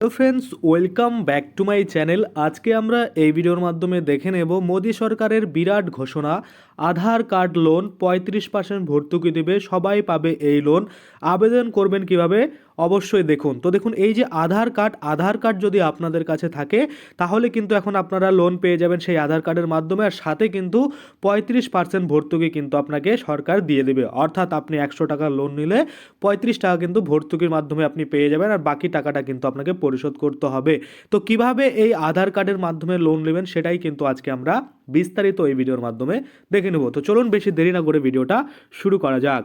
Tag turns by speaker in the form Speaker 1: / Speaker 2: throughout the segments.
Speaker 1: Hello friends welcome back to my channel আজকে আমরা এই ভিডিওর মাধ্যমে দেখে নেব মোদী সরকারের বিরাট ঘোষণা, আধার কার্ড লোন পঁয়ত্রিশ পার্সেন্ট ভর্তুকি দেবে, সবাই পাবে এই লোন আবেদন করবেন কীভাবে? অবশ্যই দেখুন। তো দেখুন, এই যে আধার কার্ড আধার কার্ড যদি আপনাদের কাছে থাকে, তাহলে কিন্তু এখন আপনারা লোন পেয়ে যাবেন সেই আধার কার্ডের মাধ্যমে, আর সাথে কিন্তু পঁয়ত্রিশ পার্সেন্ট ভর্তুকি কিন্তু আপনাকে সরকার দিয়ে দেবে। অর্থাৎ আপনি একশো টাকা লোন নিলে পঁয়ত্রিশ টাকা কিন্তু ভর্তুকির মাধ্যমে আপনি পেয়ে যাবেন, আর বাকি টাকাটা কিন্তু আপনাকে পরিশোধ করতে হবে। তো কীভাবে এই আধার কার্ডের মাধ্যমে লোন নেবেন, সেটাই কিন্তু আজকে আমরা বিস্তারিত এই ভিডিওর মাধ্যমে দেখে নেব। তো চলুন, বেশি দেরি না করে ভিডিওটা শুরু করা যাক।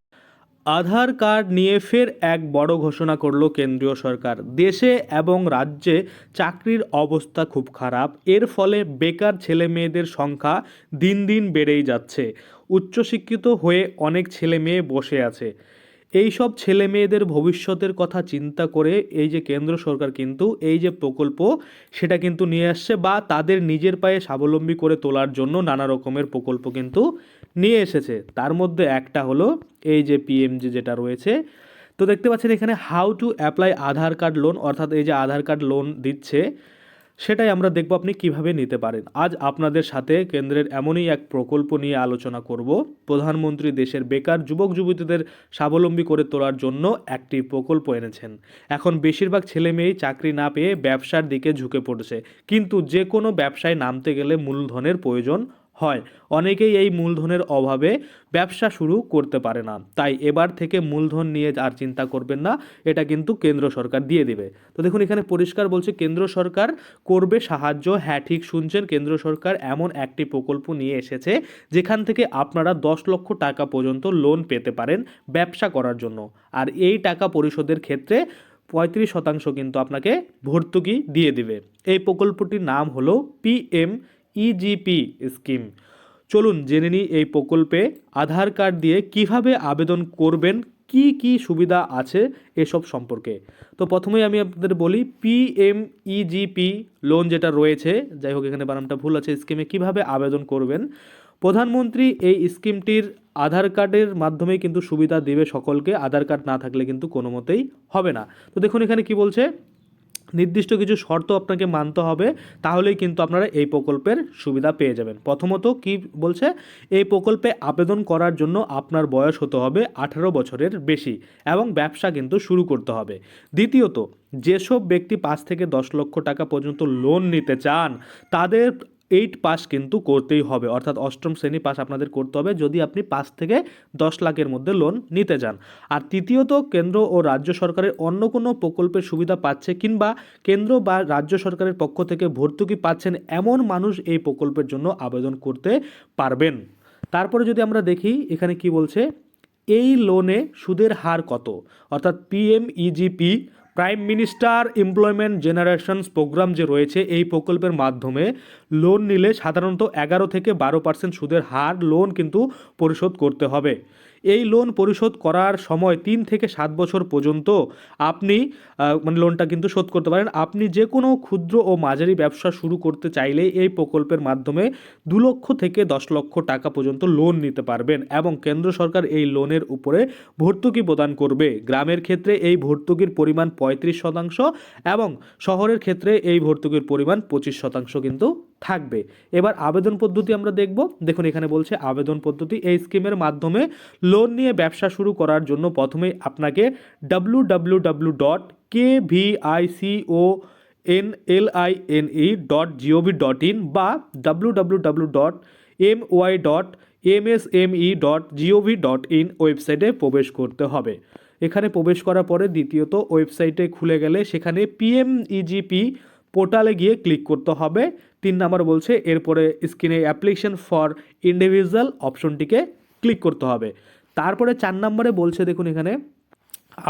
Speaker 1: আধার কার্ড নিয়ে ফের এক বড় ঘোষণা করল কেন্দ্রীয় সরকার। দেশে এবং রাজ্যে চাকরির অবস্থা খুব খারাপ। এর ফলে বেকার ছেলে মেয়েদের সংখ্যা দিন দিন বেড়েই যাচ্ছে। উচ্চশিক্ষিত হয়ে অনেক ছেলে মেয়ে বসে আছে। এই সব ছেলে মেয়েদের ভবিষ্যতের কথা চিন্তা করে এই যে কেন্দ্র সরকার কিন্তু এই যে প্রকল্প, সেটা কিন্তু নিয়ে আসছে বা তাদের নিজের পায়ে স্বাবলম্বী করে তোলার জন্য নানা রকমের প্রকল্প কিন্তু নিয়ে এসেছে। তার মধ্যে একটা হলো এই যে পিএমজি যেটা রয়েছে। তো দেখতে পাচ্ছেন এখানে how to apply Aadhaar card loan অর্থাৎ এই যে আধার কার্ড লোন দিচ্ছে, সেটাই আমরা দেখব আপনি কীভাবে নিতে পারেন। আজ আপনাদের সাথে কেন্দ্রের এমনই এক প্রকল্প নিয়ে আলোচনা করব। প্রধানমন্ত্রী দেশের বেকার যুবক যুবতীদের স্বাবলম্বী করে তোলার জন্য একটি প্রকল্প এনেছেন। এখন বেশিরভাগ ছেলে মেয়েই চাকরি না পেয়ে ব্যবসার দিকে ঝুঁকে পড়ছে। কিন্তু যে কোনো ব্যবসায় নামতে গেলে মূলধনের প্রয়োজন হয়। অনেকেই এই মূলধনের অভাবে ব্যবসা শুরু করতে পারে না। তাই এবার থেকে মূলধন নিয়ে আর চিন্তা করবেন না, এটা কিন্তু কেন্দ্র সরকার দিয়ে দেবে। তো দেখুন, এখানে পরিষ্কার বলছে, কেন্দ্র সরকার করবে সাহায্য। হ্যাঁ ঠিক শুনছেন, কেন্দ্র সরকার এমন একটি প্রকল্প নিয়ে এসেছে, যেখান থেকে আপনারা দশ লক্ষ টাকা পর্যন্ত লোন পেতে পারেন ব্যবসা করার জন্য। আর এই টাকা পরিশোধের ক্ষেত্রে পঁয়ত্রিশ শতাংশ কিন্তু আপনাকে ভর্তুকি দিয়ে দিবে। এই প্রকল্পটির নাম হলো পিএম ইজিপি স্কিম চলুন জেনে নিই এই প্রকল্পে আধার কার্ড দিয়ে কীভাবে আবেদন করবেন, কি কি সুবিধা আছে এসব সম্পর্কে। তো প্রথমেই আমি আপনাদের বলি পিএমইজিপি লোন যেটা রয়েছে, যাই হোক এখানে বানামটা ভুল আছে স্কিমে কীভাবে আবেদন করবেন। প্রধানমন্ত্রী এই স্কিমটির আধার কার্ডের মাধ্যমে কিন্তু সুবিধা দেবে সকলকে, আধার কার্ড না থাকলে কিন্তু কোনো মতেই হবে না। তো দেখুন এখানে কি বলছে নির্দিষ্ট কিছু শর্ত আপনাকে মানতে হবে, তাহলেই কিন্তু আপনারা এই প্রকল্পের সুবিধা পেয়ে যাবেন। প্রথমত কি বলছে? এই প্রকল্পে আবেদন করার জন্য আপনার বয়স হতে হবে আঠারো বছরের বেশি এবং ব্যবসা কিন্তু শুরু করতে হবে। দ্বিতীয়ত, যেসব ব্যক্তি পাঁচ থেকে দশ লক্ষ টাকা পর্যন্ত লোন নিতে চান, তাদের এইট পাস কিন্তু করতেই হবে। অর্থাৎ অষ্টম শ্রেণি পাস আপনাদের করতে হবে যদি আপনি পাঁচ থেকে দশ লাখের মধ্যে লোন নিতে চান আর তৃতীয়ত কেন্দ্র ও রাজ্য সরকারের অন্য কোনো প্রকল্পের সুবিধা পাচ্ছে কিংবা কেন্দ্র বা রাজ্য সরকারের পক্ষ থেকে ভর্তুকি পাচ্ছেন এমন মানুষ এই প্রকল্পের জন্য আবেদন করতে পারবেন। তারপরে যদি আমরা দেখি, এখানে কি বলছে? এই লোনে সুদের হার কত? অর্থাৎ PMEGP prime minister employment generations programme যে রয়েছে, এই প্রকল্পের মাধ্যমে লোন নিলে সাধারণত এগারো থেকে বারো পার্সেন্ট সুদের হার লোন কিন্তু পরিশোধ করতে হবে। এই লোন পরিশোধ করার সময় তিন থেকে সাত বছর পর্যন্ত আপনি মানে লোনটা কিন্তু শোধ করতে পারেন। আপনি যে কোনো ক্ষুদ্র ও মাঝারি ব্যবসা শুরু করতে চাইলে এই প্রকল্পের মাধ্যমে দু লক্ষ থেকে দশ লক্ষ টাকা পর্যন্ত লোন নিতে পারবেন এবং কেন্দ্র সরকার এই লোনের উপরে ভর্তুকি প্রদান করবে। গ্রামের ক্ষেত্রে এই ভর্তুকির পরিমাণ পঁয়ত্রিশ শতাংশ এবং শহরের ক্ষেত্রে এই ভর্তুকির পরিমাণ পঁচিশ শতাংশ কিন্তু থাকবে। এবার আবেদন পদ্ধতি আমরা দেখব। দেখুন, এখানে বলছে আবেদন পদ্ধতি এই স্কিমের মাধ্যমে লোন নিয়ে ব্যবসা শুরু করার জন্য প্রথমেই আপনাকে W W W dot K V I C O N L I N E dot gov dot in বা W W W dot M Y dot M S M E dot gov dot in ওয়েবসাইটে প্রবেশ করতে হবে। এখানে প্রবেশ করার পরে দ্বিতীয়ত ওয়েবসাইটে খুলে গেলে সেখানে পিএমইজিপি পোর্টালে গিয়ে ক্লিক করতে হবে। তিন নাম্বার বলছে, এরপরে স্ক্রিনে অ্যাপ্লিকেশন ফর ইন্ডিভিজুয়াল অপশনটিকে ক্লিক করতে হবে। তারপরে চার নম্বরে বলছে, দেখুন এখানে,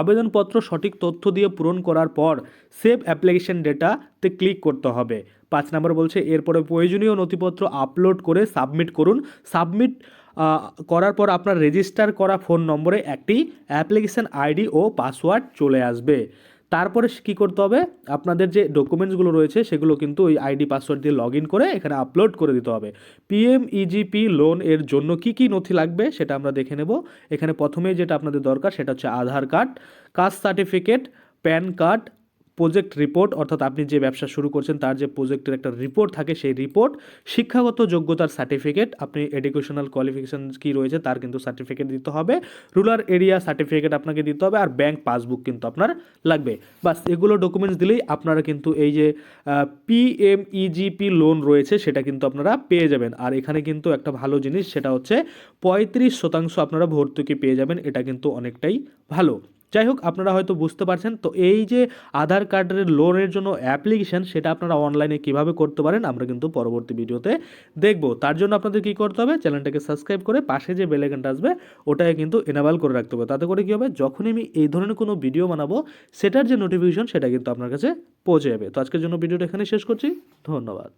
Speaker 1: আবেদনপত্র সঠিক তথ্য দিয়ে পূরণ করার পর সেভ অ্যাপ্লিকেশন ডেটাতে ক্লিক করতে হবে। পাঁচ নম্বর বলছে, এরপরে প্রয়োজনীয় নথিপত্র আপলোড করে সাবমিট করুন। সাবমিট করার পর আপনার রেজিস্টার করা ফোন নম্বরে একটি অ্যাপ্লিকেশন আইডি ও পাসওয়ার্ড চলে আসবে। তারপরে কী করতে হবে? আপনাদের যে ডকুমেন্টসগুলো রয়েছে, সেগুলো কিন্তু ওই আইডি পাসওয়ার্ড দিয়ে লগ ইন করে এখানে আপলোড করে দিতে হবে। পিএম ইজিপি লোন এর জন্য কি কি নথি লাগবে সেটা আমরা দেখে নেব। এখানে প্রথমেই যেটা আপনাদের দরকার, সেটা হচ্ছে Aadhaar card caste certificate PAN card project report অর্থাৎ আপনি যে ব্যবসা শুরু করছেন, তার যে প্রজেক্টের একটা রিপোর্ট থাকে, সেই রিপোর্ট শিক্ষাগত যোগ্যতার সার্টিফিকেট আপনি এডুকেশনাল কোয়ালিফিকেশান কি রয়েছে, তার কিন্তু সার্টিফিকেট দিতে হবে। রুরাল এরিয়া সার্টিফিকেট আপনাকে দিতে হবে, আর ব্যাংক পাসবুক কিন্তু আপনার লাগবে। বাস, এগুলো ডকুমেন্টস দিলেই আপনারা কিন্তু এই যে পিএমইজিপি লোন রয়েছে, সেটা কিন্তু আপনারা পেয়ে যাবেন। আর এখানে কিন্তু একটা ভালো জিনিস, সেটা হচ্ছে পঁয়ত্রিশ শতাংশ আপনারা ভর্তুকি পেয়ে যাবেন, এটা কিন্তু অনেকটাই ভালো। যাই হোক আপনারা হয়তো বুঝতে পারছেন, তো এই যে আধার কার্ডের লোনের জন্য অ্যাপ্লিকেশন সেটা আপনারা অনলাইনে কীভাবে করতে পারেন, আমরা কিন্তু পরবর্তী ভিডিওতে দেখব। তার জন্য আপনাদের কি করতে হবে, চ্যানেলটাকে সাবস্ক্রাইব করে পাশে যে বেল আইকনটা আসবে, ওটাকে কিন্তু এনাবেল করে রাখতে হবে। তাতে করে কী হবে, যখনই আমি এই ধরনের কোনো ভিডিও বানাবো, সেটার যে নোটিফিকেশন সেটা কিন্তু আপনার কাছে পৌঁছে যাবে। তো আজকের জন্য ভিডিওটা এখানে শেষ করছি। ধন্যবাদ।